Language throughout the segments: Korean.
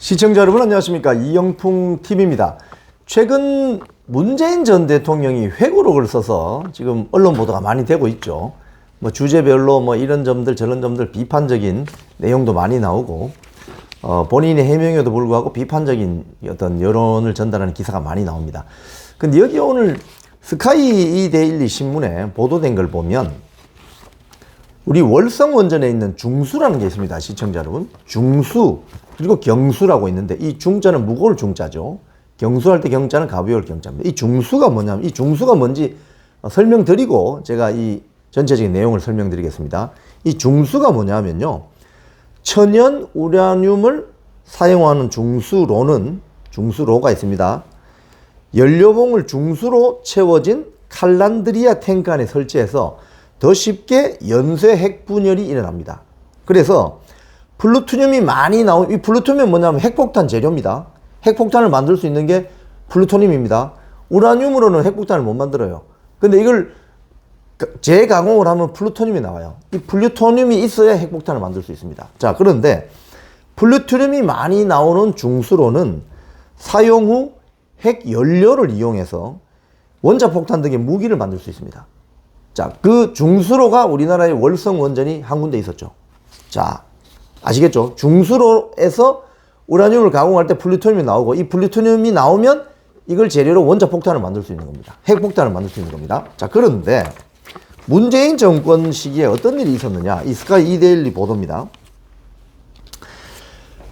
시청자 여러분 안녕하십니까 이영풍 TV입니다. 최근 문재인 전 대통령이 회고록을 써서 지금 언론 보도가 많이 되고 있죠. 뭐 주제별로 뭐 이런 점들 저런 점들 비판적인 내용도 많이 나오고 어, 본인의 해명에도 불구하고 비판적인 어떤 여론을 전달하는 기사가 많이 나옵니다. 근데 여기 오늘 스카이 데일리 신문에 보도된 걸 보면 우리 월성 원전에 있는 중수라는 게 있습니다. 시청자 여러분. 중수 그리고 경수라고 있는데 이 중자는 무거울 중자죠. 경수할 때 경자는 가벼울 경자입니다. 이 중수가 뭐냐면 이 중수가 뭔지 어, 설명드리고 제가 이 전체적인 내용을 설명드리겠습니다. 이 중수가 뭐냐면요. 천연 우라늄을 사용하는 중수로는 중수로가 있습니다. 연료봉을 중수로 채워진 칼란드리아 탱크 안에 설치해서 더 쉽게 연쇄 핵 분열이 일어납니다. 그래서 플루토늄이 많이 나온 이 플루토늄은 뭐냐면 핵폭탄 재료입니다. 핵폭탄을 만들 수 있는 게 플루토늄입니다. 우라늄으로는 핵폭탄을 못 만들어요. 근데 이걸 재가공을 하면 플루토늄이 나와요. 이 플루토늄이 있어야 핵폭탄을 만들 수 있습니다. 자, 그런데 플루토늄이 많이 나오는 중수로는 사용 후 핵 연료를 이용해서 원자폭탄 등의 무기를 만들 수 있습니다. 자, 그 중수로가 우리나라의 월성 원전이 한 군데 있었죠. 자, 아시겠죠? 중수로에서 우라늄을 가공할 때 플루토늄이 나오고 이 플루토늄이 나오면 이걸 재료로 원자 폭탄을 만들 수 있는 겁니다. 핵 폭탄을 만들 수 있는 겁니다. 자, 그런데 문재인 정권 시기에 어떤 일이 있었느냐? 이 스카이 이데일리 보도입니다.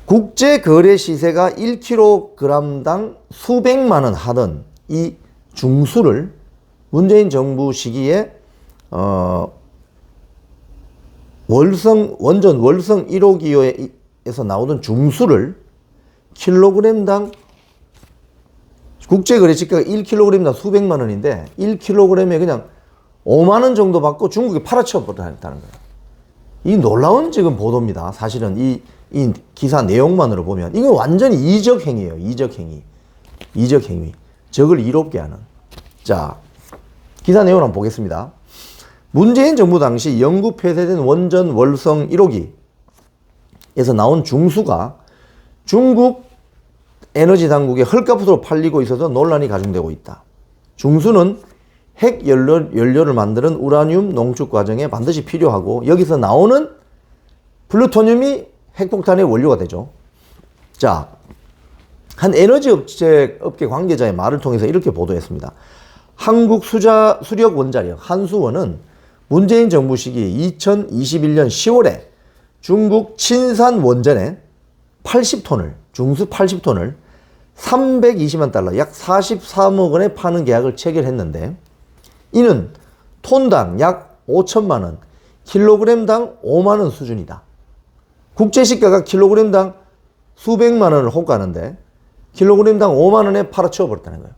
국제 거래 시세가 1kg당 수백만 원 하던 이 중수를 문재인 정부 시기에 어 월성 원전 월성 1호기에서 나오던 중수를 킬로그램당 국제 거래 시가가 1kg당 수백만 원인데 1kg에 그냥 5만 원 정도 받고 중국에 팔아쳐 버렸다는 거예요. 이 놀라운 지금 보도입니다. 사실은 이, 이 기사 내용만으로 보면 이건 완전히 이적 행위예요. 이적 행위. 이적 행위. 적을 이롭게 하는. 자, 기사 내용을 한번 보겠습니다. 문재인 정부 당시 영구 폐쇄된 원전 월성 1호기에서 나온 중수가 중국 에너지 당국에 헐값으로 팔리고 있어서 논란이 가중되고 있다. 중수는 핵 연료, 연료를 만드는 우라늄 농축 과정에 반드시 필요하고 여기서 나오는 플루토늄이 핵폭탄의 원료가 되죠. 자, 한 에너지 업체 업계 관계자의 말을 통해서 이렇게 보도했습니다. 한국 수자 수력 원자력 한수원은 문재인 정부 시기 2021년 10월에 중국 친산 원전에 80톤을 중수 80톤을 320만 달러 약 43억 원에 파는 계약을 체결했는데 이는 톤당 약 5천만 원, 킬로그램당 5만 원 수준이다. 국제 시가가 킬로그램당 수백만 원을 호가하는데 킬로그램당 5만 원에 팔아치워 버렸다는 거예요.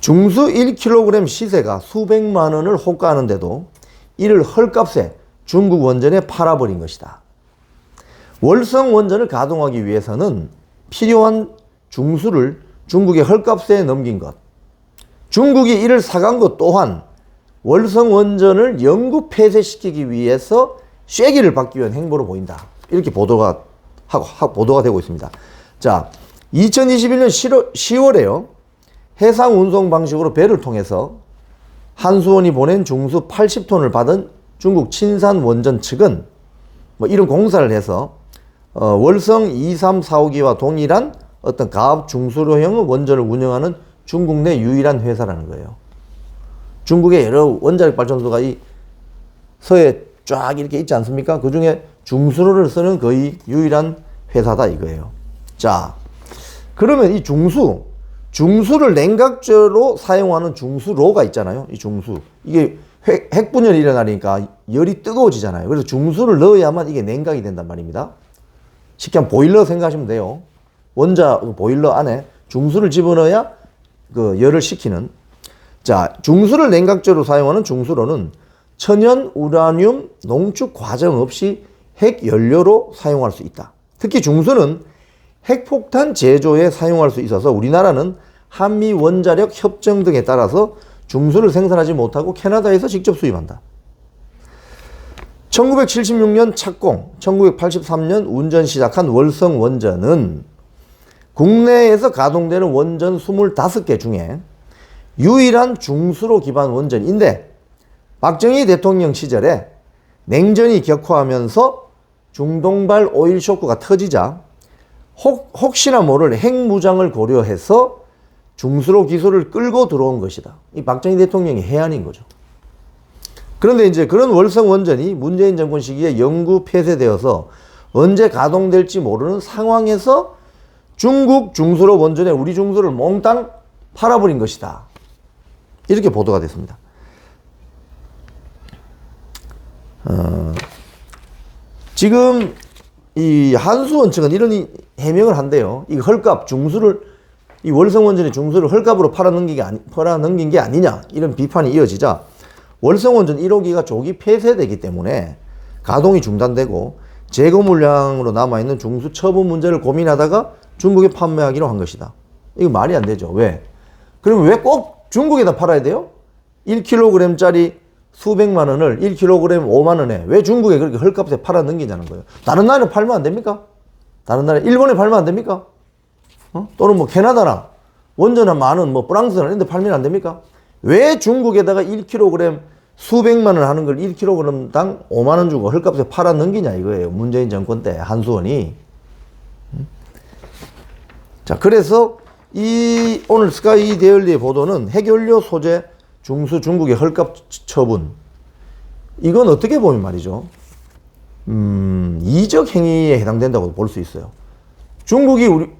중수 1kg 시세가 수백만 원을 호가하는데도 이를 헐값에 중국 원전에 팔아버린 것이다. 월성 원전을 가동하기 위해서는 필요한 중수를 중국의 헐값에 넘긴 것. 중국이 이를 사간 것 또한 월성 원전을 영구 폐쇄시키기 위해서 쐐기를 받기 위한 행보로 보인다. 이렇게 보도가 하고, 보도가 되고 있습니다. 자, 2021년 10월, 10월에요. 해상 운송 방식으로 배를 통해서 한수원이 보낸 중수 80톤을 받은 중국 친산 원전 측은 뭐 이런 공사를 해서 어, 월성 2345기와 동일한 어떤 가압 중수로형 원전을 운영하는 중국 내 유일한 회사라는 거예요. 중국의 여러 원자력 발전소가 이 서해 쫙 이렇게 있지 않습니까? 그 중에 중수로를 쓰는 거의 유일한 회사다 이거예요. 자, 그러면 이 중수, 중수를 냉각제로 사용하는 중수로가 있잖아요. 이 중수. 이게 핵, 핵분열이 일어나니까 열이 뜨거워지잖아요. 그래서 중수를 넣어야만 이게 냉각이 된단 말입니다. 쉽게 한 보일러 생각하시면 돼요. 원자 그 보일러 안에 중수를 집어넣어야 그 열을 식히는. 자, 중수를 냉각제로 사용하는 중수로는 천연 우라늄 농축 과정 없이 핵 연료로 사용할 수 있다. 특히 중수는 핵폭탄 제조에 사용할 수 있어서 우리나라는 한미 원자력 협정 등에 따라서 중수를 생산하지 못하고 캐나다에서 직접 수입한다. 1976년 착공, 1983년 운전 시작한 월성 원전은 국내에서 가동되는 원전 25개 중에 유일한 중수로 기반 원전인데 박정희 대통령 시절에 냉전이 격화하면서 중동발 오일 쇼크가 터지자 혹, 혹시나 모를 핵무장을 고려해서 중수로 기술을 끌고 들어온 것이다. 이 박정희 대통령의 해안인 거죠. 그런데 이제 그런 월성 원전이 문재인 정권 시기에 영구 폐쇄되어서 언제 가동될지 모르는 상황에서 중국 중수로 원전에 우리 중수를 몽땅 팔아버린 것이다. 이렇게 보도가 됐습니다. 어, 지금 이 한수원 측은 이런 이 해명을 한대요. 이 헐값 중수를 이 월성 원전의 중수를 헐값으로 팔아 넘긴 게 아니 팔아 넘긴 게 아니냐 이런 비판이 이어지자 월성 원전 1호기가 조기 폐쇄되기 때문에 가동이 중단되고 재고 물량으로 남아 있는 중수 처분 문제를 고민하다가 중국에 판매하기로 한 것이다. 이거 말이 안 되죠. 왜? 그러면 왜꼭 중국에다 팔아야 돼요? 1kg짜리 수백만 원을 1kg 5만 원에 왜 중국에 그렇게 헐값에 팔아 넘기냐는 거예요. 다른 나라에 팔면 안 됩니까? 다른 나라 일본에 팔면 안 됩니까? 어? 또는 뭐 캐나다나 원전한 많은 뭐 프랑스나 이런 데 팔면 안 됩니까? 왜 중국에다가 1kg 수백만 원 하는 걸 1kg당 5만 원 주고 헐값에 팔아 넘기냐 이거예요. 문재인 정권 때 한수원이. 음? 자, 그래서 이 오늘 스카이 데일리의 보도는 핵연료 소재 중수 중국의 헐값 처분. 이건 어떻게 보면 말이죠. 음, 이적 행위에 해당된다고 볼 수 있어요. 중국이 우리,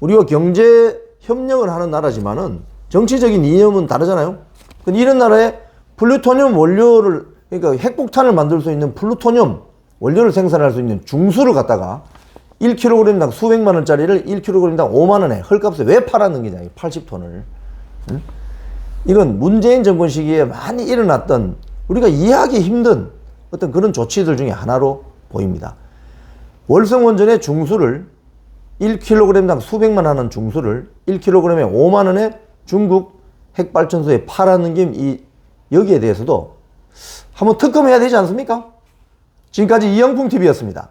우리와 경제 협력을 하는 나라지만은 정치적인 이념은 다르잖아요. 근데 이런 나라에 플루토늄 원료를, 그러니까 핵폭탄을 만들 수 있는 플루토늄 원료를 생산할 수 있는 중수를 갖다가 1kg당 수백만 원짜리를 1kg당 5만 원에 헐값에 왜 팔았는지냐, 80톤을. 응? 이건 문재인 정권 시기에 많이 일어났던 우리가 이해하기 힘든 어떤 그런 조치들 중에 하나로 보입니다. 월성원전의 중수를 1kg당 수백만 하는 중수를 1kg에 5만 원에 중국 핵발전소에 팔았는 게이 여기에 대해서도 한번 특검해야 되지 않습니까? 지금까지 이영풍 TV였습니다.